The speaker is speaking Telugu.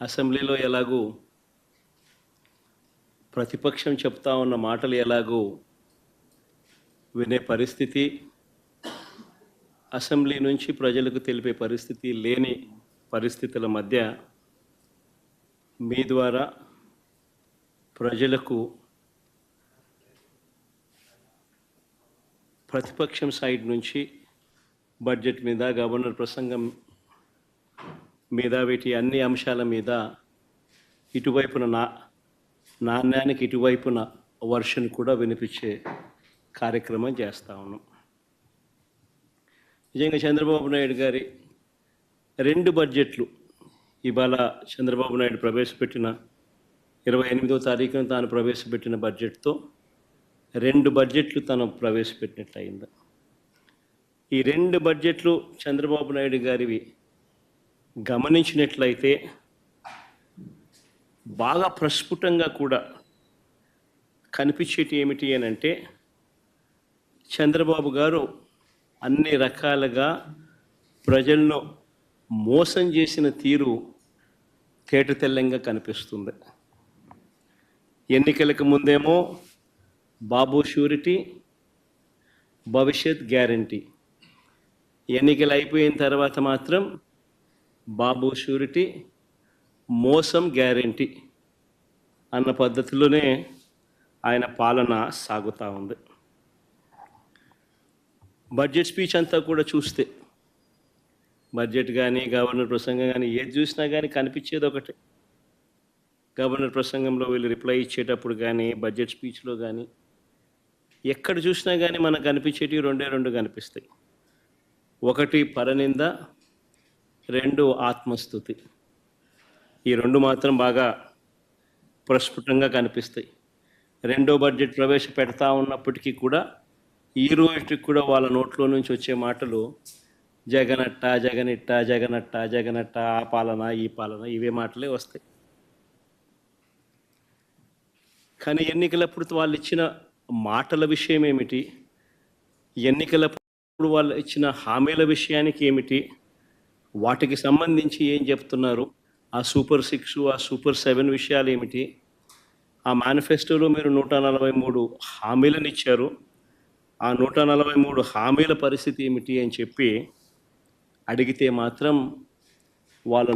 అసెంబ్లీలో ఎలాగూ ప్రతిపక్షం చెప్తా ఉన్న మాటలు ఎలాగూ వినే పరిస్థితి అసెంబ్లీ నుంచి ప్రజలకు తెలిపే పరిస్థితి లేని పరిస్థితుల మధ్య మీ ద్వారా ప్రజలకు ప్రతిపక్షం సైడ్ నుంచి బడ్జెట్ మీద గవర్నర్ ప్రసంగం మీద వీటి అన్ని అంశాల మీద ఇటువైపున నా నాణ్యానికి ఇటువైపున వర్షన్ కూడా వినిపించే కార్యక్రమం చేస్తా ఉన్నాం. నిజంగా చంద్రబాబు నాయుడు గారి రెండు బడ్జెట్లు ఇవాళ చంద్రబాబు నాయుడు ప్రవేశపెట్టిన ఇరవై ఎనిమిదో తారీఖున తాను ప్రవేశపెట్టిన బడ్జెట్తో రెండు బడ్జెట్లు తను ప్రవేశపెట్టినట్లయింది. ఈ రెండు బడ్జెట్లు చంద్రబాబు నాయుడు గారివి గమనించినట్లయితే బాగా ప్రస్ఫుటంగా కూడా కనిపించేటి ఏమిటి అని అంటే చంద్రబాబు గారు అన్ని రకాలుగా ప్రజలను మోసం చేసిన తీరు తేటతెల్లంగా కనిపిస్తుంది. ఎన్నికలకు ముందేమో బాబు షూరిటీ భవిష్యత్ గ్యారంటీ. ఎన్నికలు అయిపోయిన తర్వాత మాత్రం బాబు షూరిటీ మోసం గ్యారంటీ అన్న పద్ధతిలోనే ఆయన పాలన సాగుతూ ఉంది. బడ్జెట్ స్పీచ్ అంతా కూడా చూస్తే బడ్జెట్ కానీ గవర్నర్ ప్రసంగం కానీ ఏది చూసినా కానీ కనిపించేది ఒకటే. గవర్నర్ ప్రసంగంలో వీళ్ళు రిప్లై ఇచ్చేటప్పుడు కానీ బడ్జెట్ స్పీచ్లో కానీ ఎక్కడ చూసినా కానీ మనకు కనిపించేటివి రెండే రెండు కనిపిస్తాయి. ఒకటి పరనింద రెండు ఆత్మస్థుతి. ఈ రెండు మాత్రం బాగా ప్రస్ఫుటంగా కనిపిస్తాయి. రెండో బడ్జెట్ ప్రవేశపెడతా ఉన్నప్పటికీ కూడా ఈ రోజుకి కూడా వాళ్ళ నోట్లో నుంచి వచ్చే మాటలు జగనట్ట జగనిట్ట జగనట్ట జగనట్ట ఆ పాలన ఈ పాలన ఇవే మాటలే వస్తాయి. కానీ ఎన్నికలప్పుడు వాళ్ళు ఇచ్చిన మాటల విషయం ఏమిటి? ఎన్నికలప్పుడు వాళ్ళు ఇచ్చిన హామీల విషయానికి ఏమిటి? వాటికి సంబంధించి ఏం చెప్తున్నారు? ఆ సూపర్ సిక్స్ ఆ సూపర్ సెవెన్ విషయాలు ఏమిటి ఆ మేనిఫెస్టోలో మీరు నూట నలభై మూడు హామీలను ఇచ్చారు ఆ నూట నలభై మూడు హామీల పరిస్థితి ఏమిటి అని చెప్పి అడిగితే మాత్రం వాళ్ళ